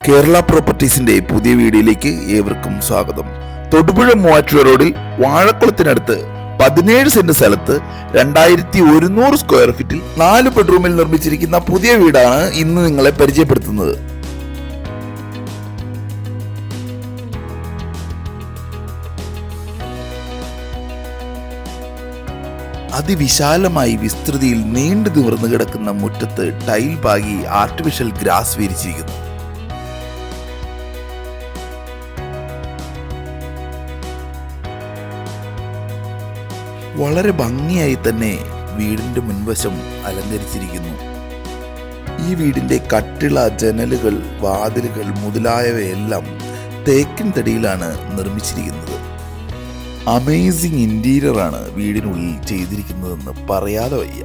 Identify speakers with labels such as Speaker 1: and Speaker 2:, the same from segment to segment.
Speaker 1: കേരള പ്രോപ്പർട്ടീസിന്റെ പുതിയ വീഡിയോയിലേക്ക് ഏവർക്കും സ്വാഗതം. തൊടുപുഴ മൂവാറ്റുപുഴ റോഡിൽ വാഴക്കുളത്തിനടുത്ത് പതിനേഴ് സെന്റ് സ്ഥലത്ത് രണ്ടായിരത്തി ഒരുന്നൂറ് സ്ക്വയർ ഫീറ്റിൽ നാല് ബെഡ്റൂമിൽ നിർമ്മിച്ചിരിക്കുന്ന പുതിയ വീടാണ് ഇന്ന് നിങ്ങളെ പരിചയപ്പെടുത്തുന്നത്. അതിവിശാലമായി വിസ്തൃതിയിൽ നീണ്ടു നിവർന്നു കിടക്കുന്ന മുറ്റത്ത് ടൈൽ പാകി ആർട്ടിഫിഷ്യൽ ഗ്രാസ് വിരിച്ചിരിക്കുന്നു. വളരെ ഭംഗിയായി തന്നെ വീടിന്റെ മുൻവശം അലങ്കരിച്ചിരിക്കുന്നു. ഈ വീടിന്റെ കട്ടിള ജനലുകൾ വാതിലുകൾ മുതലായവയെല്ലാം തേക്കിൻ തടിയിലാണ് നിർമ്മിച്ചിരിക്കുന്നത്. അമേസിംഗ് ഇന്റീരിയർ ആണ് വീടിനുള്ളിൽ ചെയ്തിരിക്കുന്നതെന്ന് പറയാതെ വയ്യ.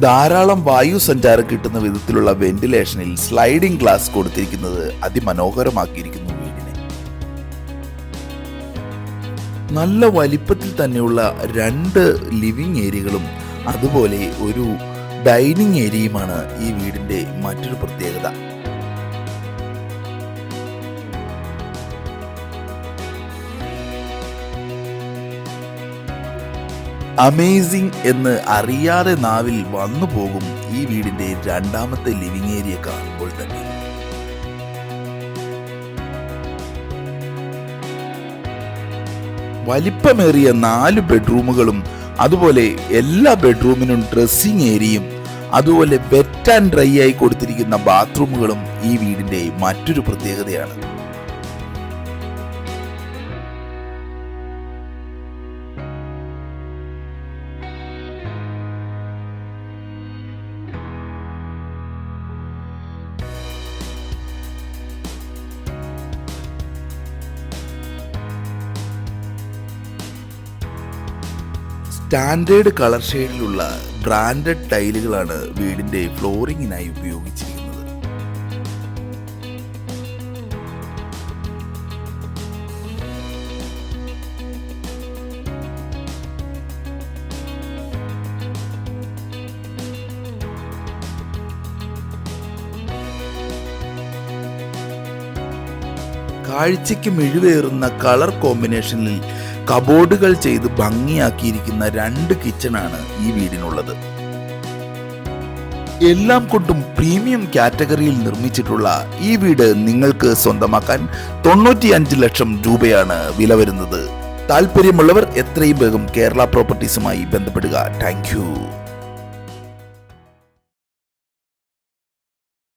Speaker 1: ധാരാളം വായു സഞ്ചാരം കിട്ടുന്ന വിധത്തിലുള്ള വെന്റിലേഷനിൽ സ്ലൈഡിംഗ് ഗ്ലാസ് കൊടുത്തിരിക്കുന്നത് അതിമനോഹരമാക്കിയിരിക്കുന്നു. നല്ല വലിപ്പത്തിൽ തന്നെയുള്ള രണ്ട് ലിവിംഗ് ഏരിയകളും അതുപോലെ ഒരു ഡൈനിങ് ഏരിയയുമാണ് ഈ വീടിന്റെ മറ്റൊരു പ്രത്യേകത. അമേസിംഗ് എന്ന് അറിയാതെ നാവിൽ വന്നു പോകും ഈ വീടിന്റെ രണ്ടാമത്തെ ലിവിംഗ് ഏരിയ കാണുമ്പോൾ തന്നെ. വലിപ്പമേറിയ നാല് ബെഡ്റൂമുകളും അതുപോലെ എല്ലാ ബെഡ്റൂമിനും ഡ്രസ്സിംഗ് ഏരിയയും അതുപോലെ വെറ്റ് ആൻഡ് ഡ്രൈ ആയി കൊടുത്തിരിക്കുന്ന ബാത്റൂമുകളും ഈ വീടിന്റെ മറ്റൊരു പ്രത്യേകതയാണ്. സ്റ്റാൻഡേർഡ് കളർ ഷെയ്ഡിലുള്ള ബ്രാൻഡഡ് ടൈലുകളാണ് വീടിന്റെ ഫ്ലോറിങ്ങിനായി ഉപയോഗിച്ചിരിക്കുന്നത്. കാഴ്ചയ്ക്ക് മിഴിവേറുന്ന കളർ കോമ്പിനേഷനിൽ കബോർഡുകൾ ചെയ്ത് ഭംഗിയാക്കിയിരിക്കുന്ന രണ്ട് കിച്ചണാണ് ഈ വീടിനുള്ളത്. എല്ലാം കൊണ്ടും പ്രീമിയം കാറ്റഗറിയിൽ നിർമ്മിച്ചിട്ടുള്ള ഈ വീട് നിങ്ങൾക്ക് സ്വന്തമാക്കാൻ തൊണ്ണൂറ്റിയഞ്ച് ലക്ഷം രൂപയാണ് വില വരുന്നത്. താല്പര്യമുള്ളവർ എത്രയും വേഗം കേരള പ്രോപ്പർട്ടീസുമായി ബന്ധപ്പെടുക. താങ്ക്